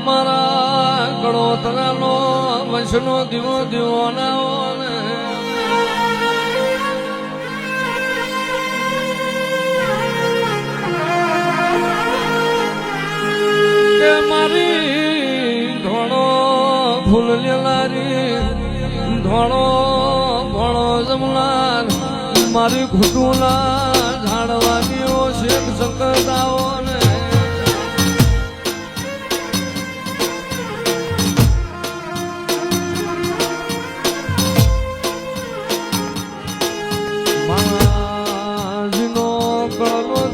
મારા ગળોતરાનો વંશનો દીવો દીવો ને લેલારી ભણો જમણા મારી ઘૂંટુના ઝાડવાની શેખ સંકટાઓ ને.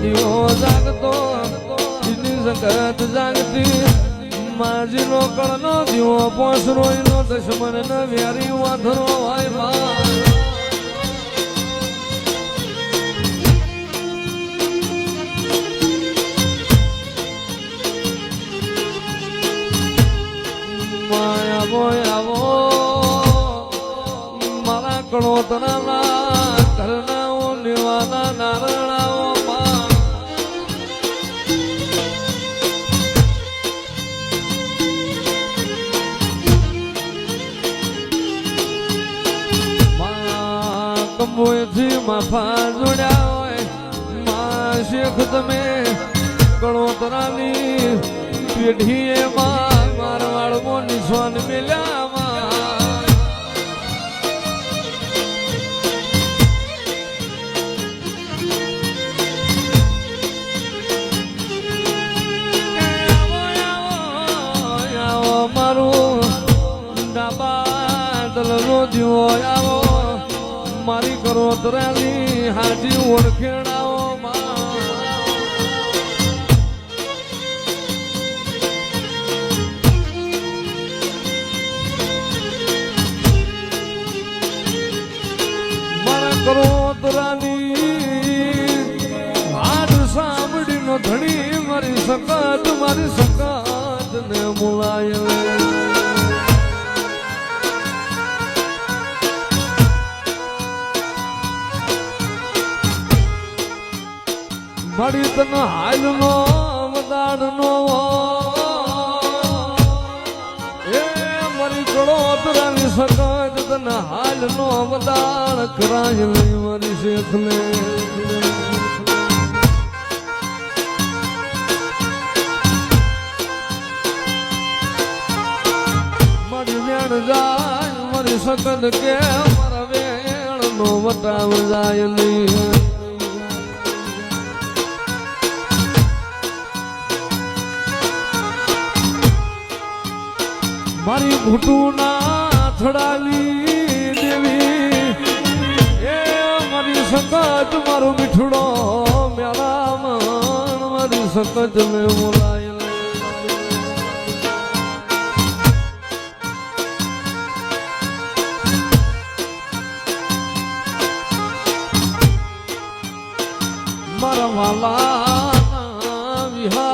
દીવો જાગતો જાગતી. માજીનો કળનો દીવો પોસરો એનો દશમન ન વ્યારી વાંધરો હોયમાં માયા મોયાવો મારા કણો તરાના ઘરનાઓ કંબોયથી માફા જોડ્યા હોયમાં શેખ તમે કણોતરાની પેઢીએ માં મારવાડમો નિશાન મેલ્યા. હાજી ઓળખેણાઓ કરો તરાની હાડ સાંભળીનો ધણી મારી સકાત મારી સકાત ને મુલાય સકાત તને હાલ નો મદાડ કરાય લઈ મારી શેખ ને મારી વેણ જાય, મારી સકન કે મારા વેણ નો વટાવ જાય નહીં. મારી ના થડાલી દેવી. એ મારી સકત મારું મીઠડો મેળા મન મારી સકત મેં બોલાય મારા વાલા વિહામાં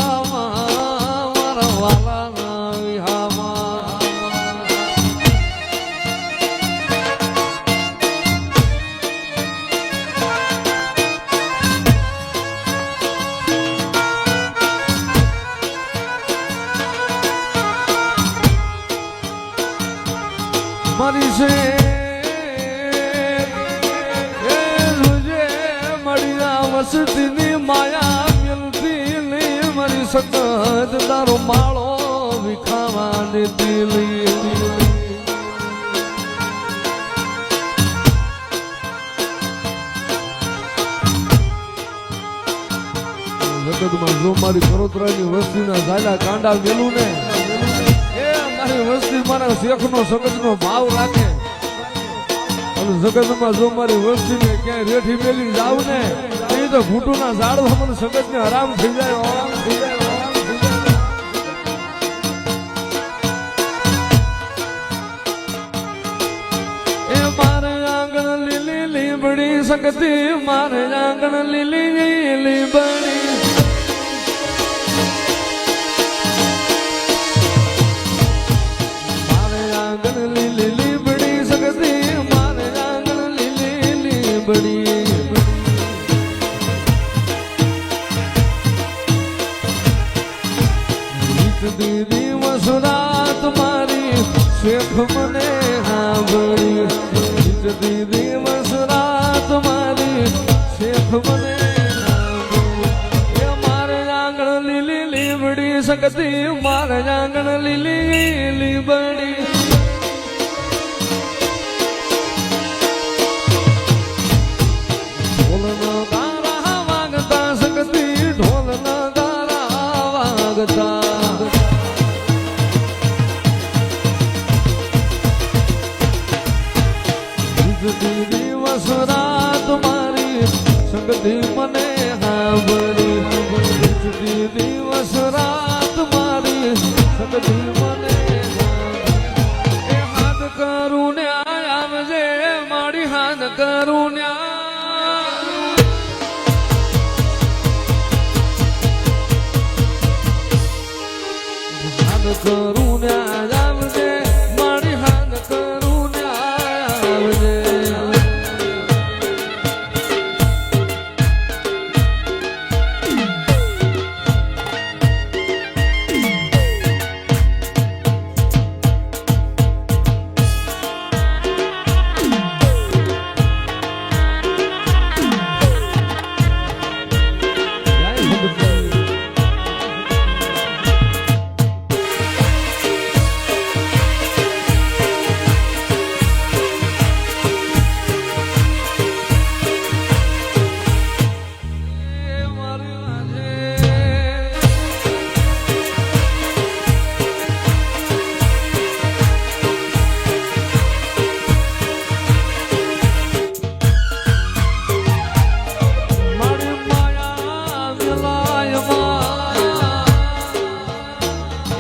તારો માળો વિખાવા દેતી જગતમાં જો મારી કરોતરાની વસ્તીના ઝાલા કાંડા મેલું ને, એ મારી વસ્તી મારા શેખનો સગતનો ભાવ રાખે. અને જગતમાં જો વસ્તીને ક્યાંય રેઠી મેલી જાવ ને, એ તો ઘૂંટુના ઝાડ મને સગતને આરામ થઈ થઈ જાય લીબડી શક્તિ મારે આંગણ લીલી લીલી લીબડી શક્તિ તમારી શેખ મને હા ભણી દીદી મસુરા મારે આંગણ લીલી લીમડી શકતી મારે આંગણ લીલી લીમડી. Hallelujah.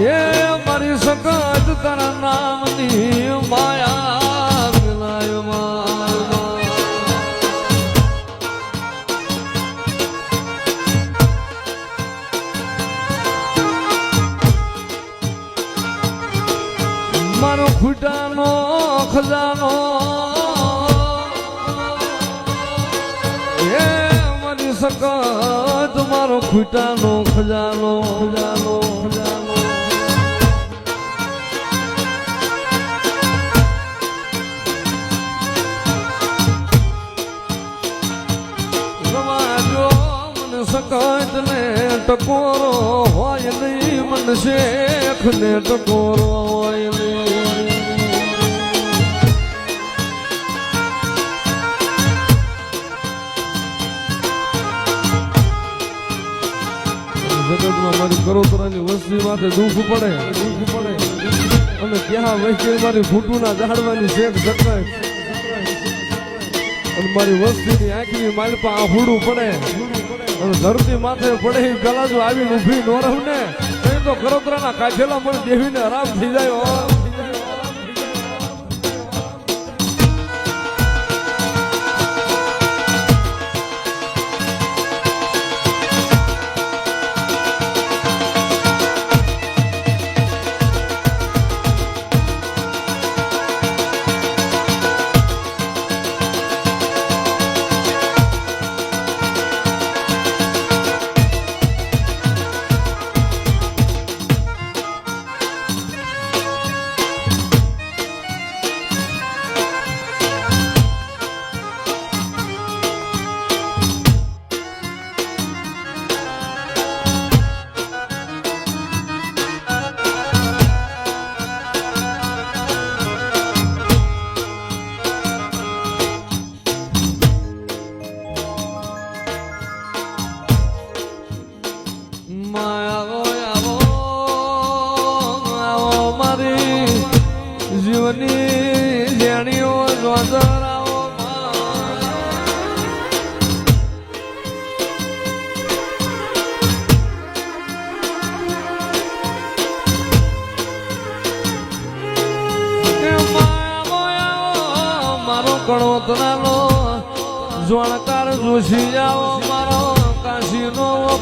એ મારી સકત તારા નામની માયા મારો. ખૂટાનો ખજાનો. એ મારી સકત મારો ખૂટાનો ખજાનો ખજાનો ખજાનો. મને ને ટકોરો હોય નહીં, મન શેખ ને ટકોરો હોય જગતમાં મારી કરોતરાની વસ્તી માથે દુઃખ પડે. દુઃખ પડે અને ત્યાં વચ્ચે મારી ફૂટુના ઝાડવાની શેખ જકરાય અને મારી વસ્તીની આંખની માલપા હુડું પડે. ધરતી માથે પડે ગલાજો આવી ઊભી નો રહું ને. તો કરોતરાના કાઠેલા મને દેવીને આરામ થઈ જાય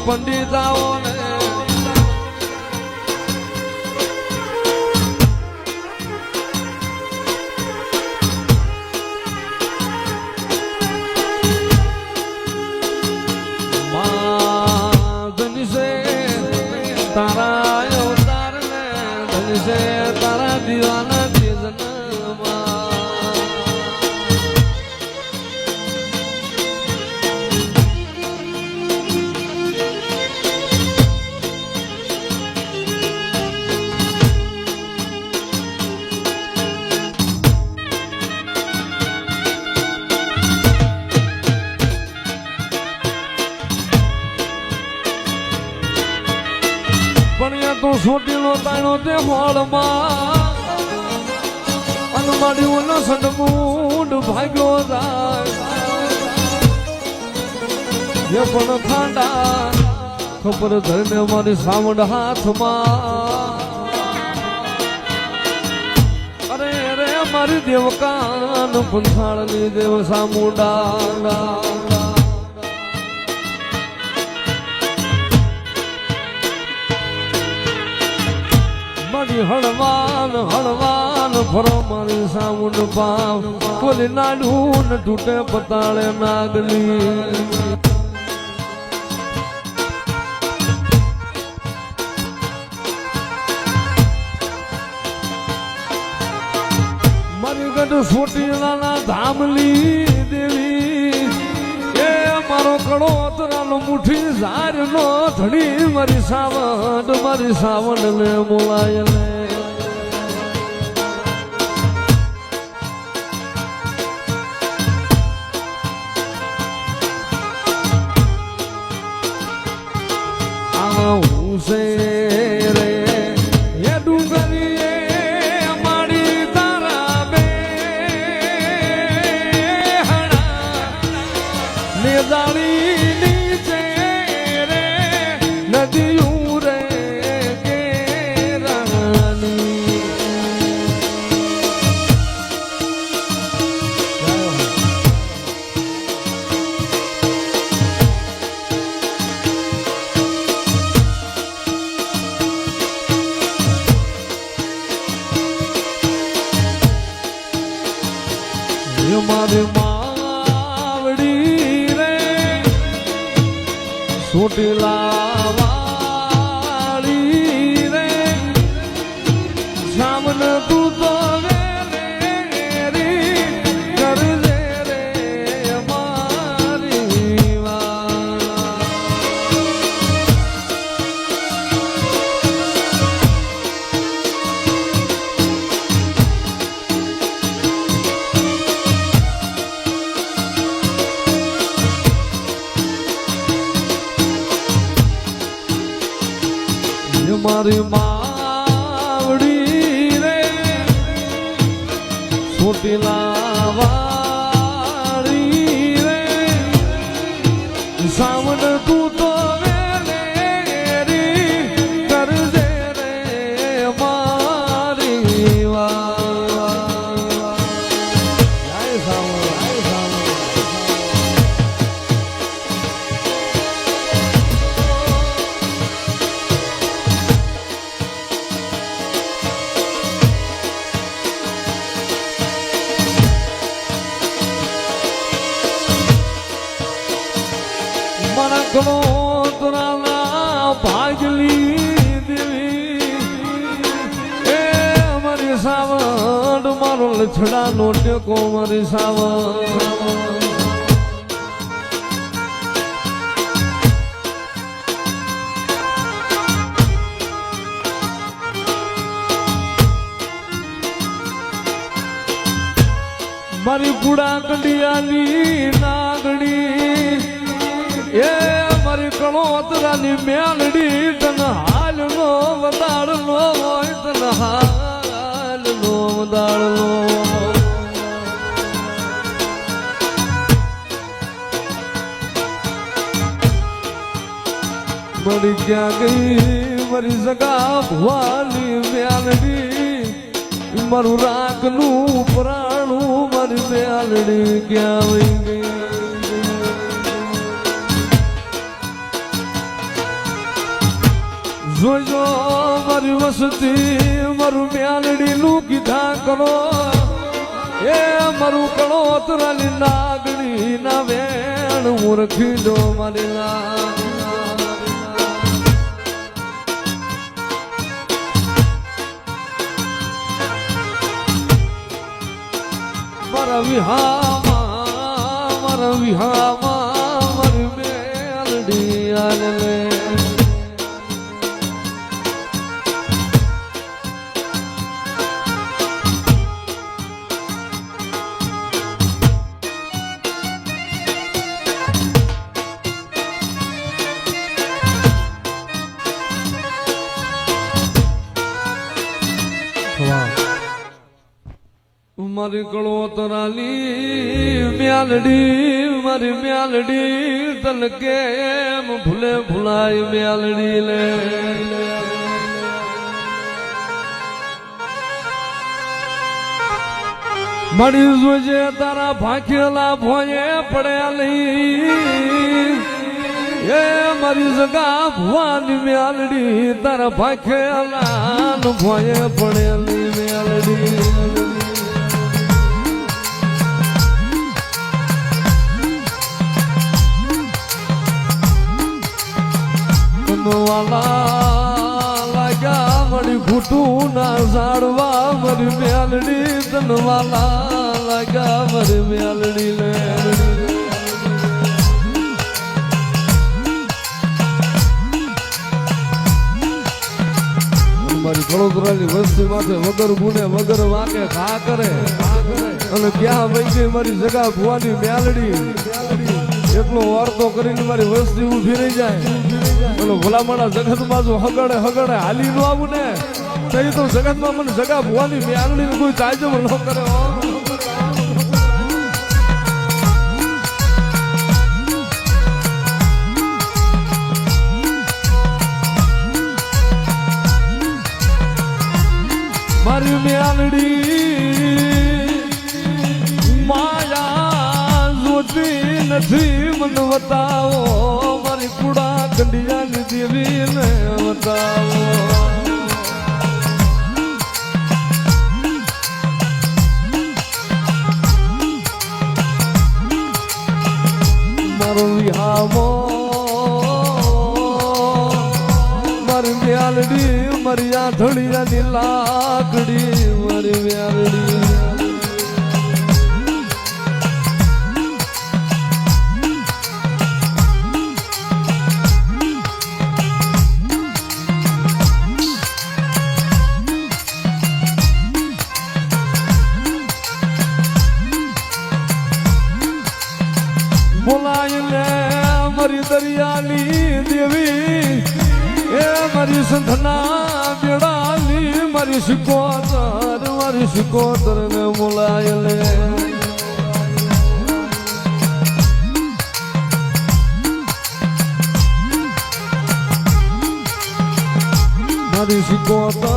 કાશીનો તાણો અનમાડ્યું અનમાડી સડમૂડ ભાગ્યો જાય પણ ખાંડા ખબર ધરને મારી સાવડ હાથમાં અરે અરે, મારી દેવકાન પંથાળની દેવ સામુંડા મારી હળવાન હળવાન ફરો મારી સામુંડ પાવ કોલી નાડું ને તૂટે પતાળે નાગલી. મારી ગઢ સોટીલાના ધામલી. મુઠ્ઠી ઝાર નો ધણી મારી સાવન મારી સાવન ને બોલાય લે હું છે ছুটলা લછડાનો સાવા મારી પુડા કંડિયાની નાગણી. એ મારી કણોતરાની મેલડી તન હાલ નો વદાળ નો હોય, તન હાલ નો વદાળ નો મળી ક્યાં ગઈ મારી સગા ભવાની મેલડી મારું રાખનું પ્રાણું મારી મેલડી ક્યાં વહી ગઈ જોજો મારી વસતી મારું મ્યાલડી નું કીધા કરો એ મારું કણો તરાલી નાગણી ના વેણ મૂર્ખી દો મારી ના મારા વિહામાં મારા વિહામાં મર મેલડી આલે મારી કળોતરાલી મ્યાલડી, મારી મ્યાલડી તન કેમ ભૂલે ભૂલાય મ્યાલડી લે. મળી જોજે તારા ભાખેલા ભોયે પડ્યા લઈ એ મારી જગા ભવાની મ્યાલડી, તારા ભાખેલા ભોયે પડેલી મ્યાલડી. વાલા લાગ્યા મળી ઘૂંટું ના ઝાડવા મરી મ્યાલડી તનવાલા લાગ્યા મરી મ્યાલડી લે મારી વડોદરાની વસ્તી માથે વગર ગુને વગર વાકે ઘા કરે. અને ક્યાં વહી ગઈ મારી જગા ભુવાની મ્યાલડી એટલો વાર્તો કરીને મારી વસ્તી ઊભી રહી જાય. અને ભલામણા જગત બાજુ હગડે હગડે હાલી નું આવું ને તો એ તો જગતમાં મને જગા ભુવાની મ્યાલડી કોઈ તાજબ ન કરે. મારી મ્યાલડી માયા જોતી નથી, મન બતાવો કંડિયાની દેવી ને બતાવો મારો વિહામો મારી મ્યાલડી મારી આંધળિયાની લાકડી મારી મ્યાલડી મારી દરિયાની દેવી, એ મારી સંધના બેડાલી, મારી શિકોતર મારી શિકોતર ને બોલાય લે મારી શિકોતર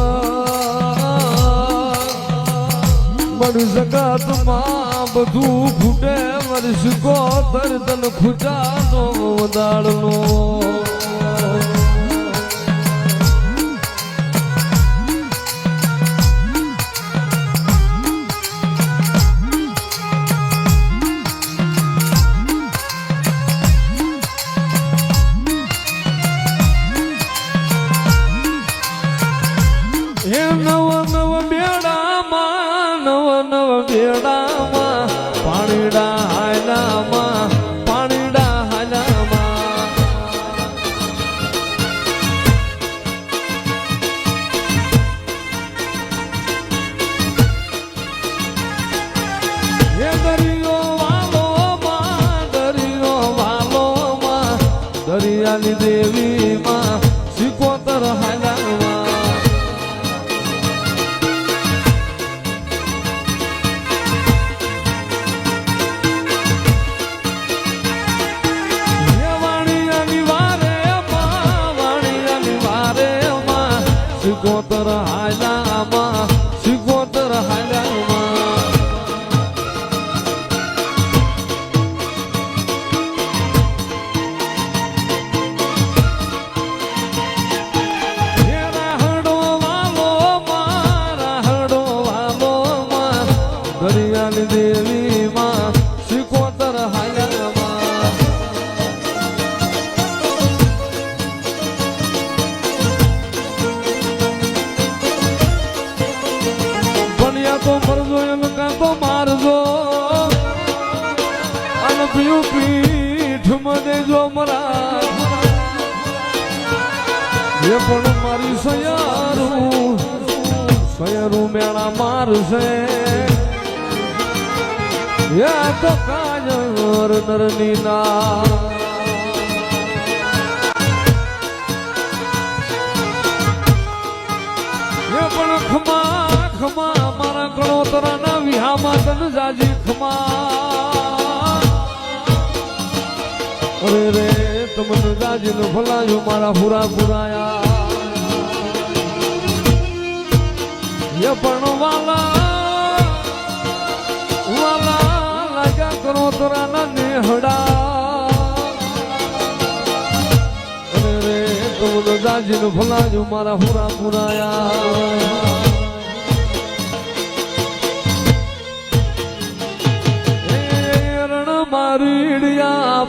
મારી જગતમાં બધું ફૂટે મારી શિકોતર ખુટાનો વધારનો માતન જાજી ખમા અરે રે, તમન જાજી નો ભલાયો મારા પૂરા પુરાયા. યે પણ વાલા વાલા, લાગ્યા કરો તરા ના નેહડા અરે રે, તમન જાજી નો ભલાયો મારા પૂરા પુરાયા. રીડિયા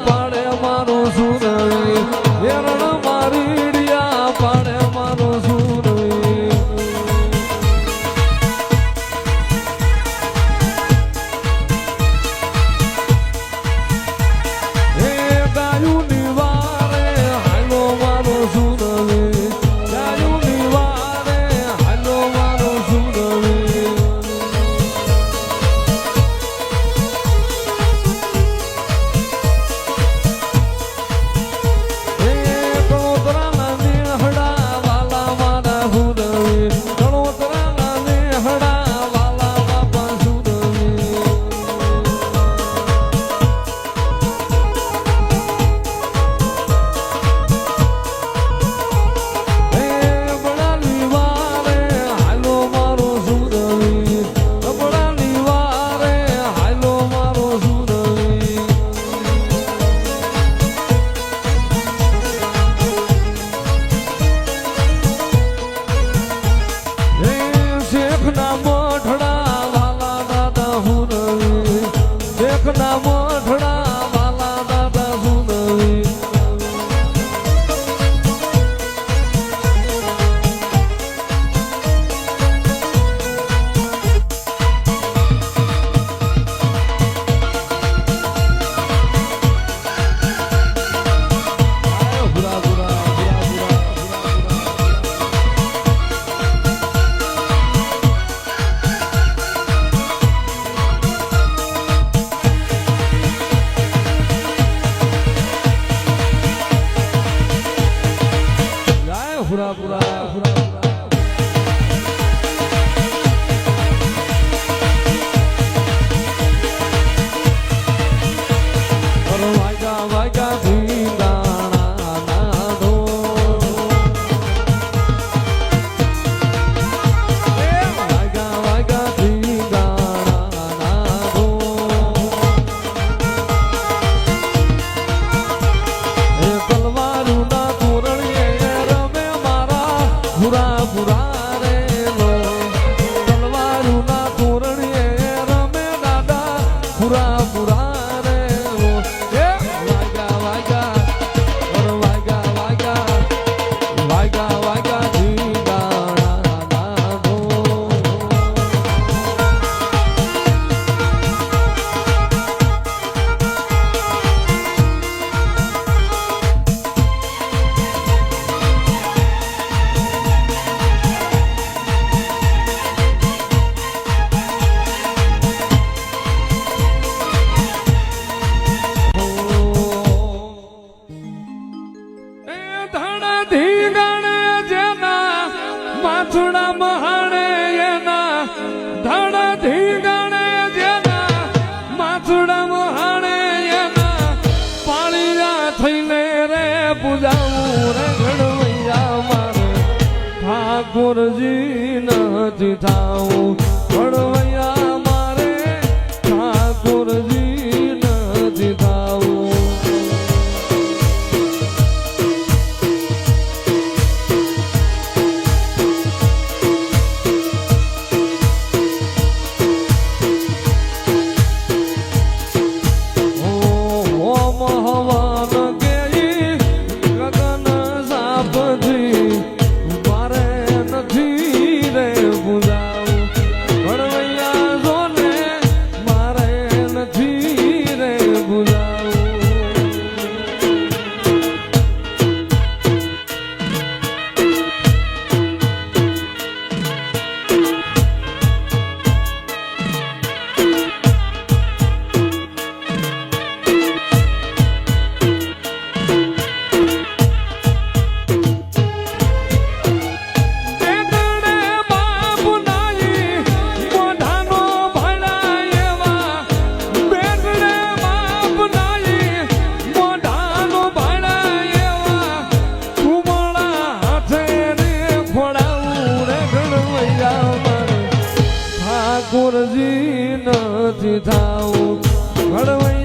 I vai ધાઉ ઘડવઈ